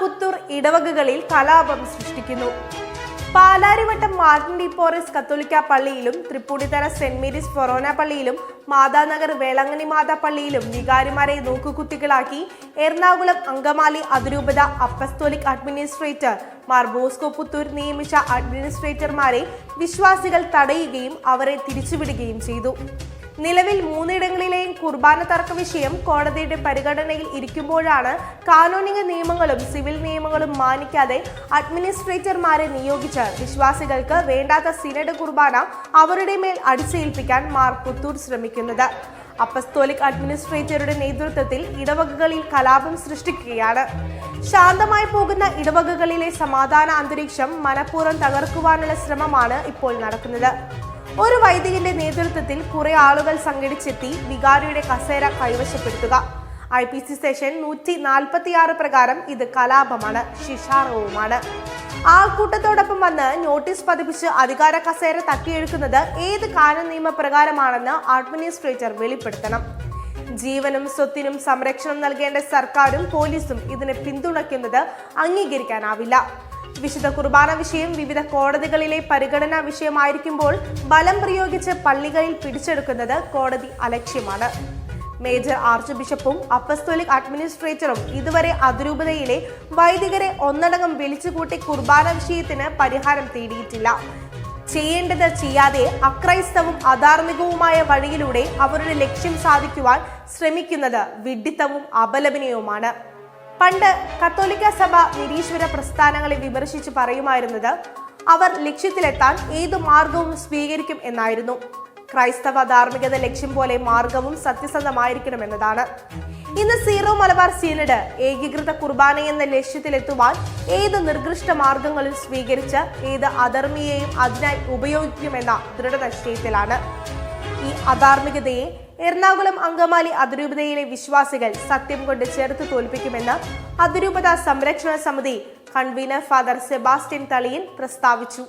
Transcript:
പുത്തൂർ ഇടവകകളിൽ കലാപം സൃഷ്ടിക്കുന്നു. Palarivattom Martin D porous കത്തോലിക്ക പള്ളിയിലും തൃപ്പൂണിത്തറ സെന്റ് മേരീസ് ഫൊറോന പള്ളിയിലും മാതാനഗർ വേളങ്ങണി മാതാ പള്ളിയിലും വികാരിമാരെ നോക്കുകുത്തികളാക്കി എറണാകുളം അങ്കമാലി അതിരൂപത apostolic administrator Mar Bosco Puthur നിയമിച്ച അഡ്മിനിസ്ട്രേറ്റർമാരെ വിശ്വാസികൾ തടയുകയും അവരെ തിരിച്ചുവിടുകയും ചെയ്തു. നിലവിൽ മൂന്നിടങ്ങളിലെയും കുർബാന തർക്ക വിഷയം കോടതിയുടെ പരിഗണനയിൽ ഇരിക്കുമ്പോഴാണ് കാനൂനിക നിയമങ്ങളും സിവിൽ നിയമങ്ങളും മാനിക്കാതെ അഡ്മിനിസ്ട്രേറ്റർമാരെ നിയോഗിച്ച് വിശ്വാസികൾക്ക് വേണ്ടാത്ത സിനഡ് കുർബാന അവരുടെ മേൽ അടിച്ചേൽപ്പിക്കാൻ മാർ പുത്തൂർ ശ്രമിക്കുന്നത്. അപ്പസ്തോലിക് അഡ്മിനിസ്ട്രേറ്ററുടെ നേതൃത്വത്തിൽ ഇടവകകളിൽ കലാപം സൃഷ്ടിക്കുകയാണ്. ശാന്തമായി പോകുന്ന ഇടവകകളിലെ സമാധാന അന്തരീക്ഷം മനഃപൂർവം തകർക്കുവാനുള്ള ശ്രമമാണ് ഇപ്പോൾ നടക്കുന്നത്. ഒരു വൈദികന്റെ നേതൃത്വത്തിൽ കുറെ ആളുകൾ സംഘടിച്ചെത്തി വികാരിയുടെ കസേര കൈവശപ്പെടുത്തുക. ഐ പി സി സെഷൻ നൂറ്റി നാൽപ്പത്തിയാറ് പ്രകാരം ഇത് കലാപമാണ് ശിക്ഷാർഹവുമാണ്. ആൾക്കൂട്ടത്തോടൊപ്പം വന്ന് നോട്ടീസ് പതിപ്പിച്ച് അധികാര കസേര തട്ടിയെടുക്കുന്നത് ഏത് കാനൂൻ നിയമപ്രകാരമാണെന്ന് അഡ്മിനിസ്ട്രേറ്റർ വെളിപ്പെടുത്തണം. ജീവനും സ്വത്തിനും സംരക്ഷണം നൽകേണ്ട സർക്കാരും പോലീസും ഇതിനെ പിന്തുണയ്ക്കുന്നത് അംഗീകരിക്കാനാവില്ല. വിശുദ്ധ കുർബാന വിഷയം വിവിധ കോടതികളിലെ പരിഗണനാ വിഷയമായിരിക്കുമ്പോൾ ബലം പ്രയോഗിച്ച് പള്ളികളിൽ പിടിച്ചെടുക്കുന്നത് കോടതി അലക്ഷ്യമാണ്. മേജർ ആർച്ച് ബിഷപ്പും അപ്പസ്തോലിക് അഡ്മിനിസ്ട്രേറ്ററും ഇതുവരെ അതിരൂപതയിലെ വൈദികരെ ഒന്നടങ്കം വിളിച്ചുകൂട്ടി കുർബാന വിഷയത്തിന് പരിഹാരം തേടിയിട്ടില്ല. ചെയ്യേണ്ടത് ചെയ്യാതെ അക്രൈസ്തവും അധാർമികവുമായ വഴിയിലൂടെ അവരുടെ ലക്ഷ്യം സാധിക്കുവാൻ ശ്രമിക്കുന്നത് വിഡ്ഢിത്തവും അപലപനീയവുമാണ്. പണ്ട് കത്തോലിക്ക സഭ നിരീശ്വര പ്രസ്ഥാനങ്ങളെ വിമർശിച്ച് പറയുമായിരുന്നത് അവർ ലക്ഷ്യത്തിലെത്താൻ ഏതു മാർഗവും സ്വീകരിക്കും എന്നായിരുന്നു. ക്രൈസ്തവ ധാർമ്മികത ലക്ഷ്യം പോലെ മാർഗവും സത്യസന്ധമായിരിക്കണം എന്നതാണ് ഇന്ന് സീറോ മലബാർ സീനഡ് ഏകീകൃത കുർബാന എന്ന ലക്ഷ്യത്തിലെത്തുവാൻ ഏത് നിർദ്ദിഷ്ട മാർഗങ്ങളും സ്വീകരിച്ച് ഏത് അധർമ്മിയെയും അതിനായി ഉപയോഗിക്കുമെന്ന ദൃഢനിശ്ചയത്തിലാണ്. ഈ അധാർമികതയെ എറണാകുളം അങ്കമാലി അതിരൂപതയിലെ വിശ്വാസികൾ സത്യം കൊണ്ട് ചേർത്ത് തോൽപ്പിക്കുമെന്ന് അതിരൂപത സംരക്ഷണ സമിതി കൺവീനർ ഫാദർ സെബാസ്റ്റ്യൻ തളിയൻ പ്രസ്താവിച്ചു.